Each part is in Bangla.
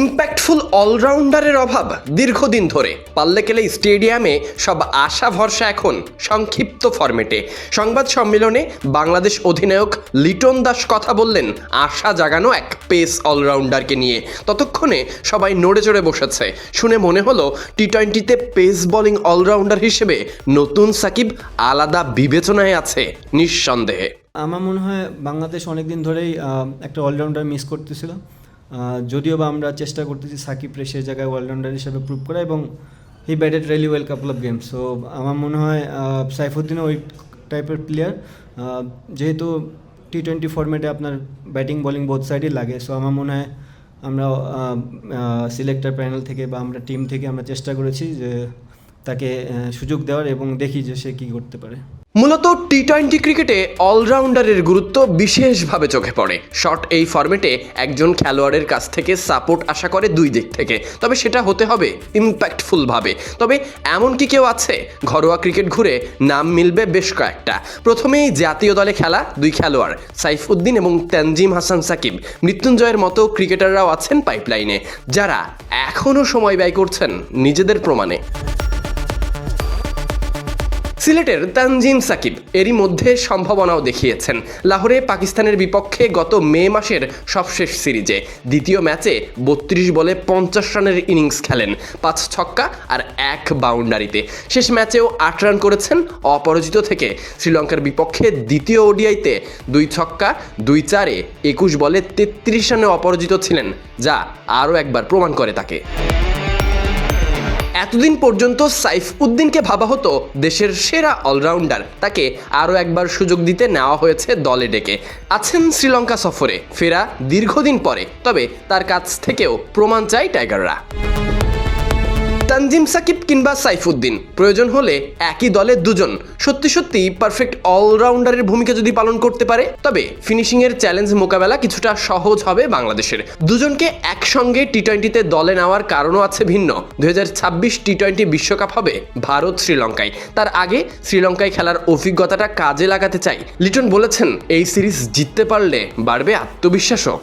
ইম্প্যাক্টফুল অলরাউন্ডারের অভাব দীর্ঘদিন ধরে। পাল্লেকেলে স্টেডিয়ামে সব আশা ভরসা এখন সংক্ষিপ্ত ফরম্যাটে। সংবাদ সম্মেলনে বাংলাদেশ অধিনায়ক লিটন দাস কথা বললেন আশা জাগানো এক পেস অলরাউন্ডারকে নিয়ে। ততক্ষণে সবাই নড়ে চড়ে বসেছে। শুনে মনে হলো টি টোয়েন্টিতে পেস বোলিং অলরাউন্ডার হিসেবে নতুন সাকিব আলাদা বিবেচনায় আছে নিঃসন্দেহে। আমার মনে হয় বাংলাদেশ অনেক দিন ধরেই একটা অলরাউন্ডার মিস করতেছিল। যদিও বা আমরা চেষ্টা করতেছি সাকিবরে সে জায়গায় অলরাউন্ডার হিসেবে প্রুভ করা এবং he batted really well couple of games so আমার মনে হয় আহ, সাইফুদ্দিনও ওই টাইপের প্লেয়ার যেহেতু টি টোয়েন্টি ফরম্যাটে আপনার ব্যাটিং বলিং বোথ সাইডই লাগে সো আমার মনে হয় আমরা সিলেক্টর প্যানেল থেকে বা আমরা টিম থেকে আমরা চেষ্টা করেছি যে তাকে সুযোগ দেওয়ার এবং দেখি যে সে কী করতে পারে। মূলত টি টোয়েন্টি ক্রিকেটে অলরাউন্ডারের গুরুত্ব বিশেষভাবে চোখে পড়ে। শর্ট এই ফরম্যাটে একজন খেলোয়াড়ের কাছ থেকে সাপোর্ট আশা করে দুই দিক থেকে। তবে সেটা হতে হবে ইম্প্যাক্টফুলভাবে তবে এমন কি কেউ আছে? ঘরোয়া ক্রিকেট ঘুরে নাম মিলবে বেশ কয়েকটা। প্রথমেই জাতীয় দলে খেলা দুই খেলোয়াড়, সাইফুদ্দিন এবং তানজিম হাসান সাকিব। মৃত্যুঞ্জয়ের মতো ক্রিকেটাররাও আছেন পাইপলাইনে যারা এখনও সময় ব্যয় করছেন নিজেদের প্রমাণে। সিলেটের তানজিম সাকিব এরই মধ্যে সম্ভাবনাও দেখিয়েছেন। লাহোরে পাকিস্তানের বিপক্ষে গত মে মাসের সবশেষ সিরিজে দ্বিতীয় ম্যাচে বত্রিশ বলে পঞ্চাশ রানের ইনিংস খেলেন, পাঁচ ছক্কা আর এক বাউন্ডারিতে। শেষ ম্যাচেও আট রান করেছেন, অপরাজিত থেকে শ্রীলঙ্কার বিপক্ষে দ্বিতীয় ওডিআইতে দুই ছক্কা, দুই চারে একুশ বলে তেত্রিশ রানে অপরাজিত ছিলেন, যা আরও একবার প্রমাণ করে তাকে। এতদিন পর্যন্ত সাইফ উদ্দিনকে ভাবা হতো দেশের সেরা অলরাউন্ডার। তাকে আরও একবার সুযোগ দিতে নেওয়া হয়েছে দলে ডেকে। আছেন শ্রীলঙ্কা সফরে, ফেরা দীর্ঘদিন পরে, তবে তার কাছ থেকেও প্রমাণ চাই টাইগাররা। তানজিম সাকিব কিংবা সাইফুদ্দিন। প্রয়োজন হলে একই দলে দুজন। সত্যি সত্যি পারফেক্ট অলরাউন্ডারের ভূমিকা যদি পালন করতে পারে, তবে ফিনিশিংয়ের চ্যালেঞ্জ মোকাবেলা কিছুটা সহজ হবে বাংলাদেশের। দুজনকে একসঙ্গে টি টোয়েন্টিতে দলে নেওয়ার কারণও আছে ভিন্ন। দুই টি টোয়েন্টি বিশ্বকাপ হবে ভারত শ্রীলঙ্কায়। তার আগে শ্রীলঙ্কায় খেলার অভিজ্ঞতাটা কাজে লাগাতে চাই। লিটন বলেছেন, এই সিরিজ জিততে পারলে বাড়বে আত্মবিশ্বাসও।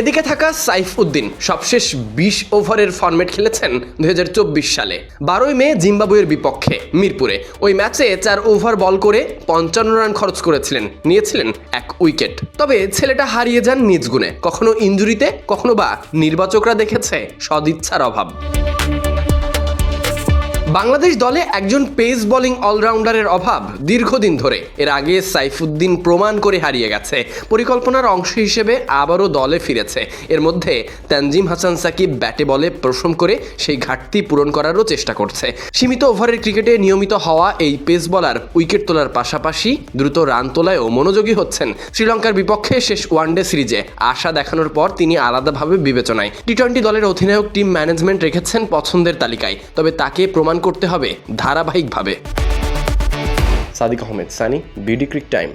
এদিকে থাকা সাইফ উদ্দিন সবশেষ বিশ ওভারের ফর্মেট খেলেছেন দুই হাজার চব্বিশ সালে। বারোই মে জিম্বাবুয়ের বিপক্ষে মিরপুরে। ওই ম্যাচে চার ওভার বল করে পঞ্চান্ন রান খরচ করেছিলেন, নিয়েছিলেন এক উইকেট। তবে ছেলেটা হারিয়ে যান নিজগুণে কখনো ইঞ্জুরিতে, কখনো বা নির্বাচকরা দেখেছে সদিচ্ছার অভাব। বাংলাদেশ দলে একজন পেস বোলিং অলরাউন্ডারের অভাব দীর্ঘদিন ধরে। এর আগে সাইফুদ্দিন প্রমাণ করে হারিয়ে গেছে। পরিকল্পনার অংশ হিসেবে আবারও দলে ফিরেছে। এর মধ্যে তানজিম হাসান সাকিব ব্যাটে বলে প্রশম করে সেই ঘাটতি পূরণ করারও চেষ্টা করছে। সীমিত ওভারের ক্রিকেটে নিয়মিত হওয়া এই পেস বলার উইকেট তোলার পাশাপাশি দ্রুত রান তোলায়ও মনোযোগী হচ্ছেন। শ্রীলঙ্কার বিপক্ষে শেষ ওয়ানডে সিরিজে আশা দেখানোর পর তিনি আলাদাভাবে বিবেচনায়। টি টোয়েন্টি দলের অধিনায়ক টিম ম্যানেজমেন্ট রেখেছেন পছন্দের তালিকায়, তবে তাকে প্রমাণ করতে হবে ধারাবাহিকভাবে। Sadique Ahmed Sunny BD cric time.